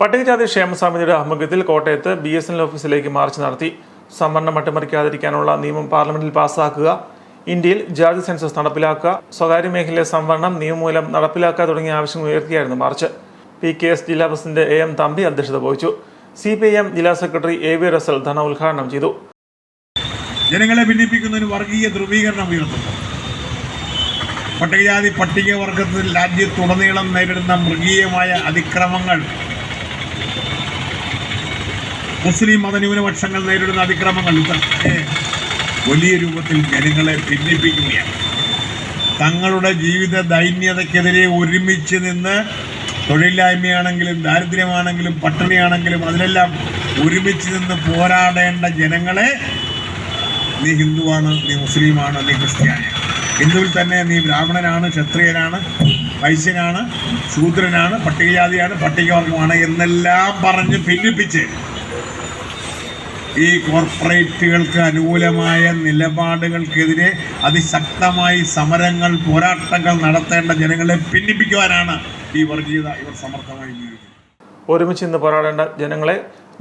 പട്ടികജാതി ക്ഷേമ സമിതിയുടെ ആഭിമുഖ്യത്തിൽ കോട്ടയത്ത് ബി എസ് എൻ എൽ ഓഫീസിലേക്ക് മാർച്ച് നടത്തി സംവരണം അട്ടിമറിക്കാതിരിക്കാനുള്ള നിയമം പാർലമെന്റിൽ പാസ്സാക്കുക ഇന്ത്യയിൽ ജാതി സെൻസസ് നടപ്പിലാക്കുക സ്വകാര്യ മേഖലയിലെ സംവരണം നിയമമൂലം നടപ്പിലാക്കുക തുടങ്ങിയ ആവശ്യങ്ങൾ ഉയർത്തിയായിരുന്നു മാർച്ച്. പി കെ എസ് ജില്ലാ പ്രസിഡന്റ് എ എം തമ്പി അധ്യക്ഷത വഹിച്ചു. സി പി ഐ എം ജില്ലാ സെക്രട്ടറി എ വി റസൽ ധന ഉദ്ഘാടനം ചെയ്തു. ജനങ്ങളെ ഭിന്നിപ്പിക്കുന്നതിന് വർഗീയ ധ്രുവീകരണം പട്ടികജാതി പട്ടികവർഗത്തിൽ രാജ്യത്തുടനീളം നേരിടുന്ന മൃഗീയമായ അതിക്രമങ്ങൾ മുസ്ലിം മതന്യൂനപക്ഷങ്ങൾ നേരിടുന്ന അതിക്രമങ്ങൾ വലിയ രൂപത്തിൽ ജനങ്ങളെ ഭിന്നിപ്പിക്കുകയാണ്. തങ്ങളുടെ ജീവിത ദൈന്യതയ്ക്കെതിരെ ഒരുമിച്ച് നിന്ന് തൊഴിലില്ലായ്മയാണെങ്കിലും ദാരിദ്ര്യമാണെങ്കിലും പട്ടിണിയാണെങ്കിലും അതിനെല്ലാം ഒരുമിച്ച് നിന്ന് പോരാടേണ്ട ജനങ്ങളെ നീ ഹിന്ദുവാണ് നീ മുസ്ലിമാണ് നീ ക്രിസ്ത്യാനിയാണ്. ഹിന്ദുവിൽ തന്നെ നീ ബ്രാഹ്മണനാണ് ക്ഷത്രിയനാണ്. വൈശ്യനാണ് ശൂദ്രനാണ് പട്ടികജാതിയാണ് പട്ടികവർഗമാണ് എന്നെല്ലാം പറഞ്ഞ് ഭിന്നിപ്പിച്ച് ഈ കോർപ്പറേറ്റുകൾക്ക് അനുകൂലമായ നിലപാടുകൾക്കെതിരെ അതിശക്തമായി സമരങ്ങൾ പോരാട്ടങ്ങൾ നടത്തേണ്ട ജനങ്ങളെ ഭിന്നിപ്പിക്കുവാനാണ് ഈ വർഗീയത ഇവർ സമർത്ഥമായി ഉപയോഗിക്കുന്നത്. ഒരുമിച്ച് ഇന്ന് പോരാടേണ്ട ജനങ്ങളെ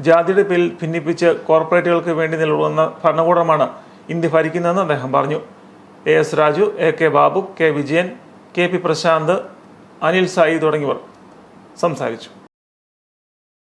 ജാതിയുടെ പേരിൽ ഭിന്നിപ്പിച്ച് കോർപ്പറേറ്റുകൾക്ക് വേണ്ടി നിലകൊള്ളുന്ന ഭരണകൂടമാണ് ഇന്ത്യ ഭരിക്കുന്നതെന്ന് അദ്ദേഹം പറഞ്ഞു. A S Raju A K Babu K Vijayan K P Prashanth Anil Sai തുടങ്ങിയവർ സംസാരിച്ചു.